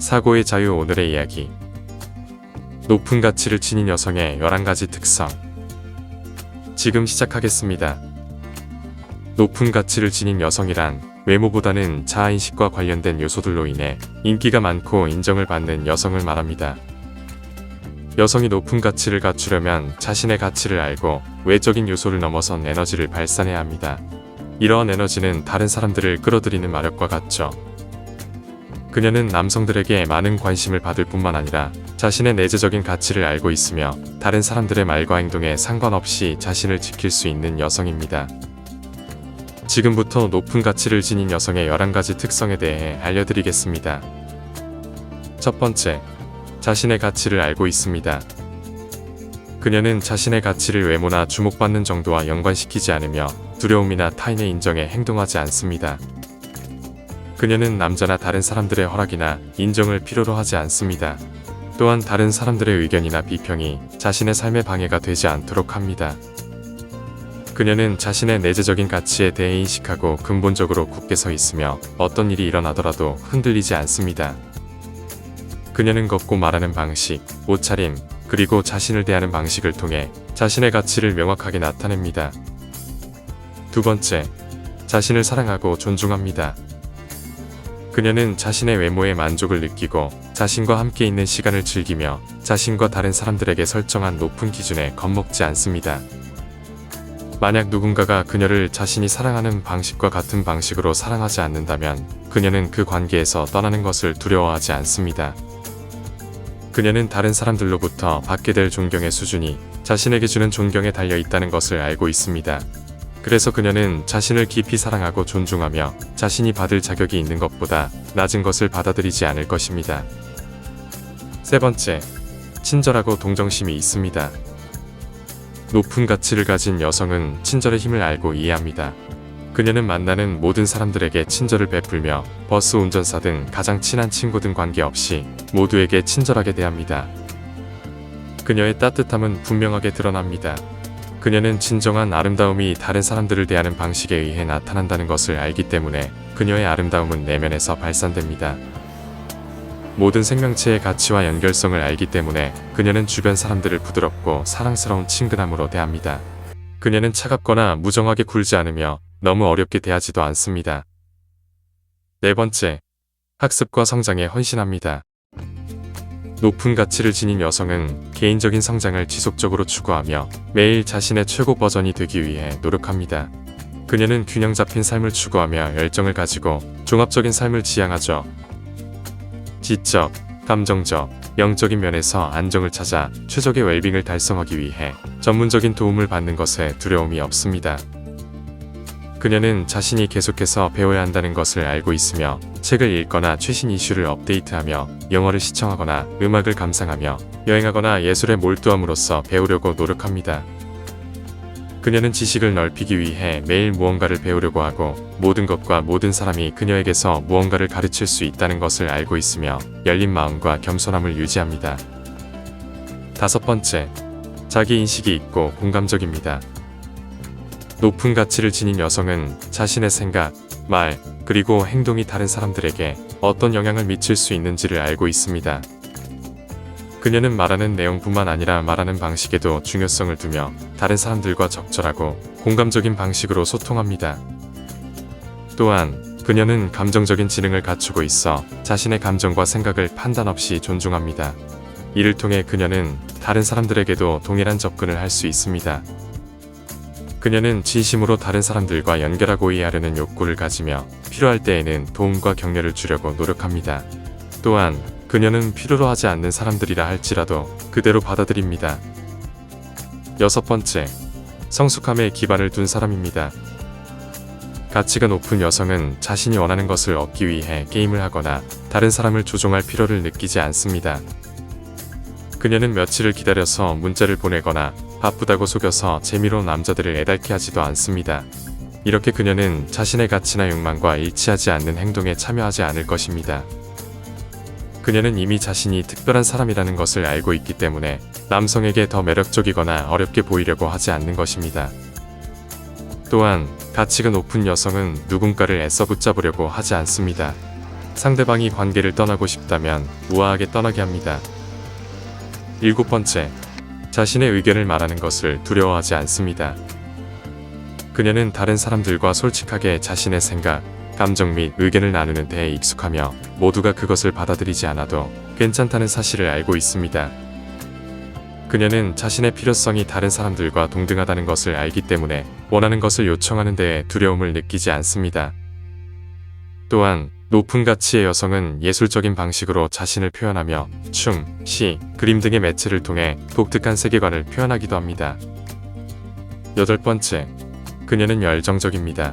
사고의 자유 오늘의 이야기. 높은 가치를 지닌 여성의 11가지 특성. 지금 시작하겠습니다. 높은 가치를 지닌 여성이란 외모보다는 자아인식과 관련된 요소들로 인해 인기가 많고 인정을 받는 여성을 말합니다. 여성이 높은 가치를 갖추려면 자신의 가치를 알고 외적인 요소를 넘어선 에너지를 발산해야 합니다. 이러한 에너지는 다른 사람들을 끌어들이는 마력과 같죠. 그녀는 남성들에게 많은 관심을 받을 뿐만 아니라 자신의 내재적인 가치를 알고 있으며 다른 사람들의 말과 행동에 상관없이 자신을 지킬 수 있는 여성입니다. 지금부터 높은 가치를 지닌 여성의 11가지 특성에 대해 알려드리겠습니다. 첫 번째, 자신의 가치를 알고 있습니다. 그녀는 자신의 가치를 외모나 주목받는 정도와 연관시키지 않으며 두려움이나 타인의 인정에 행동하지 않습니다. 그녀는 남자나 다른 사람들의 허락이나 인정을 필요로 하지 않습니다. 또한 다른 사람들의 의견이나 비평이 자신의 삶의 방해가 되지 않도록 합니다. 그녀는 자신의 내재적인 가치에 대해 인식하고 근본적으로 굳게 서 있으며 어떤 일이 일어나더라도 흔들리지 않습니다. 그녀는 걷고 말하는 방식, 옷차림, 그리고 자신을 대하는 방식을 통해 자신의 가치를 명확하게 나타냅니다. 두 번째, 자신을 사랑하고 존중합니다. 그녀는 자신의 외모에 만족을 느끼고 자신과 함께 있는 시간을 즐기며 자신과 다른 사람들에게 설정한 높은 기준에 겁먹지 않습니다. 만약 누군가가 그녀를 자신이 사랑하는 방식과 같은 방식으로 사랑하지 않는다면 그녀는 그 관계에서 떠나는 것을 두려워하지 않습니다. 그녀는 다른 사람들로부터 받게 될 존경의 수준이 자신에게 주는 존경에 달려 있다는 것을 알고 있습니다. 그래서 그녀는 자신을 깊이 사랑하고 존중하며 자신이 받을 자격이 있는 것보다 낮은 것을 받아들이지 않을 것입니다. 세 번째, 친절하고 동정심이 있습니다. 높은 가치를 가진 여성은 친절의 힘을 알고 이해합니다. 그녀는 만나는 모든 사람들에게 친절을 베풀며 버스 운전사 등 가장 친한 친구 등 관계없이 모두에게 친절하게 대합니다. 그녀의 따뜻함은 분명하게 드러납니다. 그녀는 진정한 아름다움이 다른 사람들을 대하는 방식에 의해 나타난다는 것을 알기 때문에 그녀의 아름다움은 내면에서 발산됩니다. 모든 생명체의 가치와 연결성을 알기 때문에 그녀는 주변 사람들을 부드럽고 사랑스러운 친근함으로 대합니다. 그녀는 차갑거나 무정하게 굴지 않으며 너무 어렵게 대하지도 않습니다. 네 번째, 학습과 성장에 헌신합니다. 높은 가치를 지닌 여성은 개인적인 성장을 지속적으로 추구하며 매일 자신의 최고 버전이 되기 위해 노력합니다. 그녀는 균형 잡힌 삶을 추구하며 열정을 가지고 종합적인 삶을 지향하죠. 지적, 감정적, 영적인 면에서 안정을 찾아 최적의 웰빙을 달성하기 위해 전문적인 도움을 받는 것에 두려움이 없습니다. 그녀는 자신이 계속해서 배워야 한다는 것을 알고 있으며 책을 읽거나 최신 이슈를 업데이트하며 영화를 시청하거나 음악을 감상하며 여행하거나 예술에 몰두함으로써 배우려고 노력합니다. 그녀는 지식을 넓히기 위해 매일 무언가를 배우려고 하고 모든 것과 모든 사람이 그녀에게서 무언가를 가르칠 수 있다는 것을 알고 있으며 열린 마음과 겸손함을 유지합니다. 다섯 번째, 자기 인식이 있고 공감적입니다. 높은 가치를 지닌 여성은 자신의 생각, 말, 그리고 행동이 다른 사람들에게 어떤 영향을 미칠 수 있는지를 알고 있습니다. 그녀는 말하는 내용뿐만 아니라 말하는 방식에도 중요성을 두며 다른 사람들과 적절하고 공감적인 방식으로 소통합니다. 또한 그녀는 감정적인 지능을 갖추고 있어 자신의 감정과 생각을 판단 없이 존중합니다. 이를 통해 그녀는 다른 사람들에게도 동일한 접근을 할 수 있습니다. 그녀는 진심으로 다른 사람들과 연결하고 이해하려는 욕구를 가지며 필요할 때에는 도움과 격려를 주려고 노력합니다. 또한 그녀는 필요로 하지 않는 사람들이라 할지라도 그대로 받아들입니다. 여섯 번째, 성숙함에 기반을 둔 사람입니다. 가치가 높은 여성은 자신이 원하는 것을 얻기 위해 게임을 하거나 다른 사람을 조종할 필요를 느끼지 않습니다. 그녀는 며칠을 기다려서 문자를 보내거나 바쁘다고 속여서 재미로 남자들을 애달게 하지도 않습니다. 이렇게 그녀는 자신의 가치나 욕망과 일치하지 않는 행동에 참여하지 않을 것입니다. 그녀는 이미 자신이 특별한 사람이라는 것을 알고 있기 때문에 남성에게 더 매력적이거나 어렵게 보이려고 하지 않는 것입니다. 또한 가치가 높은 여성은 누군가를 애써 붙잡으려고 하지 않습니다. 상대방이 관계를 떠나고 싶다면 우아하게 떠나게 합니다. 일곱 번째, 자신의 의견을 말하는 것을 두려워하지 않습니다. 그녀는 다른 사람들과 솔직하게 자신의 생각, 감정 및 의견을 나누는 데에 익숙하며 모두가 그것을 받아들이지 않아도 괜찮다는 사실을 알고 있습니다. 그녀는 자신의 필요성이 다른 사람들과 동등하다는 것을 알기 때문에 원하는 것을 요청하는 데에 두려움을 느끼지 않습니다. 또한 높은 가치의 여성은 예술적인 방식으로 자신을 표현하며 춤, 시, 그림 등의 매체를 통해 독특한 세계관을 표현하기도 합니다. 여덟 번째, 그녀는 열정적입니다.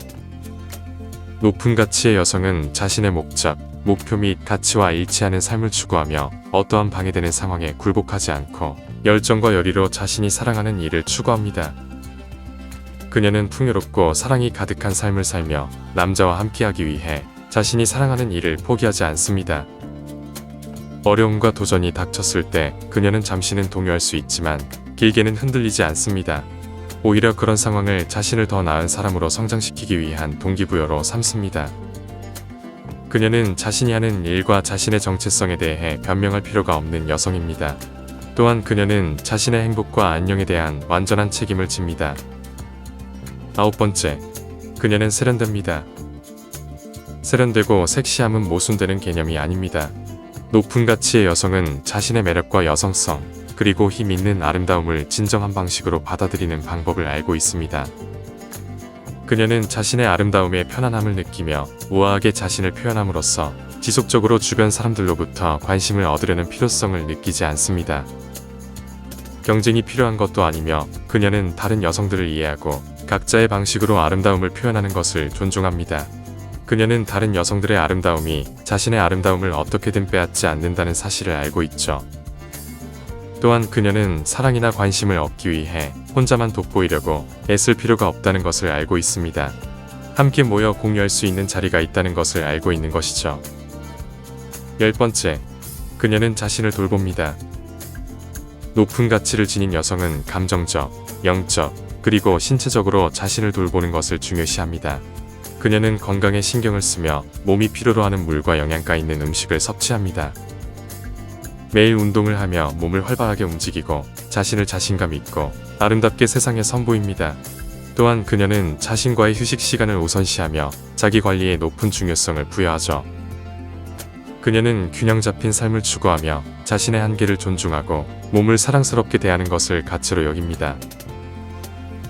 높은 가치의 여성은 자신의 목적, 목표 및 가치와 일치하는 삶을 추구하며 어떠한 방해되는 상황에 굴복하지 않고 열정과 열의로 자신이 사랑하는 일을 추구합니다. 그녀는 풍요롭고 사랑이 가득한 삶을 살며 남자와 함께하기 위해 자신이 사랑하는 일을 포기하지 않습니다. 어려움과 도전이 닥쳤을 때 그녀는 잠시는 동요할 수 있지만 길게는 흔들리지 않습니다. 오히려 그런 상황을 자신을 더 나은 사람으로 성장시키기 위한 동기부여로 삼습니다. 그녀는 자신이 하는 일과 자신의 정체성에 대해 변명할 필요가 없는 여성입니다. 또한 그녀는 자신의 행복과 안녕에 대한 완전한 책임을 집니다. 아홉 번째, 그녀는 세련됩니다. 세련되고 섹시함은 모순되는 개념이 아닙니다. 높은 가치의 여성은 자신의 매력과 여성성, 그리고 힘 있는 아름다움을 진정한 방식으로 받아들이는 방법을 알고 있습니다. 그녀는 자신의 아름다움에 편안함을 느끼며 우아하게 자신을 표현함으로써 지속적으로 주변 사람들로부터 관심을 얻으려는 필요성을 느끼지 않습니다. 경쟁이 필요한 것도 아니며 그녀는 다른 여성들을 이해하고 각자의 방식으로 아름다움을 표현하는 것을 존중합니다. 그녀는 다른 여성들의 아름다움이 자신의 아름다움을 어떻게든 빼앗지 않는다는 사실을 알고 있죠. 또한 그녀는 사랑이나 관심을 얻기 위해 혼자만 돋보이려고 애쓸 필요가 없다는 것을 알고 있습니다. 함께 모여 공유할 수 있는 자리가 있다는 것을 알고 있는 것이죠. 열 번째, 그녀는 자신을 돌봅니다. 높은 가치를 지닌 여성은 감정적, 영적, 그리고 신체적으로 자신을 돌보는 것을 중요시합니다. 그녀는 건강에 신경을 쓰며 몸이 필요로 하는 물과 영양가 있는 음식을 섭취합니다. 매일 운동을 하며 몸을 활발하게 움직이고 자신을 자신감 있고 아름답게 세상에 선보입니다. 또한 그녀는 자신과의 휴식 시간을 우선시하며 자기 관리에 높은 중요성을 부여하죠. 그녀는 균형 잡힌 삶을 추구하며 자신의 한계를 존중하고 몸을 사랑스럽게 대하는 것을 가치로 여깁니다.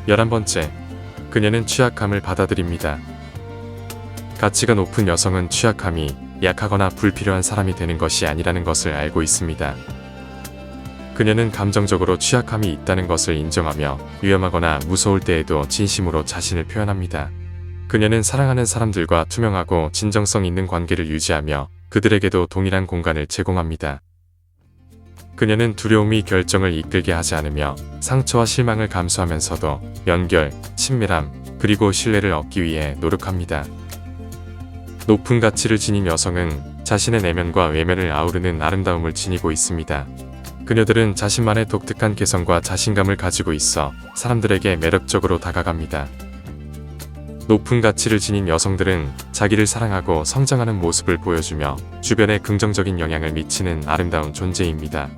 11번째, 그녀는 취약함을 받아들입니다. 가치가 높은 여성은 취약함이 약하거나 불필요한 사람이 되는 것이 아니라는 것을 알고 있습니다. 그녀는 감정적으로 취약함이 있다는 것을 인정하며 위험하거나 무서울 때에도 진심으로 자신을 표현합니다. 그녀는 사랑하는 사람들과 투명하고 진정성 있는 관계를 유지하며 그들에게도 동일한 공간을 제공합니다. 그녀는 두려움이 결정을 이끌게 하지 않으며 상처와 실망을 감수하면서도 연결, 친밀함, 그리고 신뢰를 얻기 위해 노력합니다. 높은 가치를 지닌 여성은 자신의 내면과 외면을 아우르는 아름다움을 지니고 있습니다. 그녀들은 자신만의 독특한 개성과 자신감을 가지고 있어 사람들에게 매력적으로 다가갑니다. 높은 가치를 지닌 여성들은 자기를 사랑하고 성장하는 모습을 보여주며 주변에 긍정적인 영향을 미치는 아름다운 존재입니다.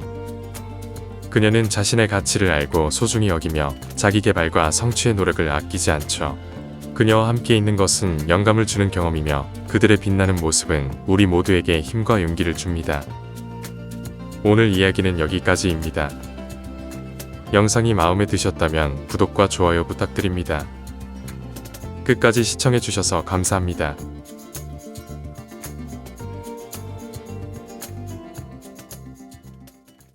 그녀는 자신의 가치를 알고 소중히 여기며 자기 개발과 성취의 노력을 아끼지 않죠. 그녀와 함께 있는 것은 영감을 주는 경험이며 그들의 빛나는 모습은 우리 모두에게 힘과 용기를 줍니다. 오늘 이야기는 여기까지입니다. 영상이 마음에 드셨다면 구독과 좋아요 부탁드립니다. 끝까지 시청해주셔서 감사합니다.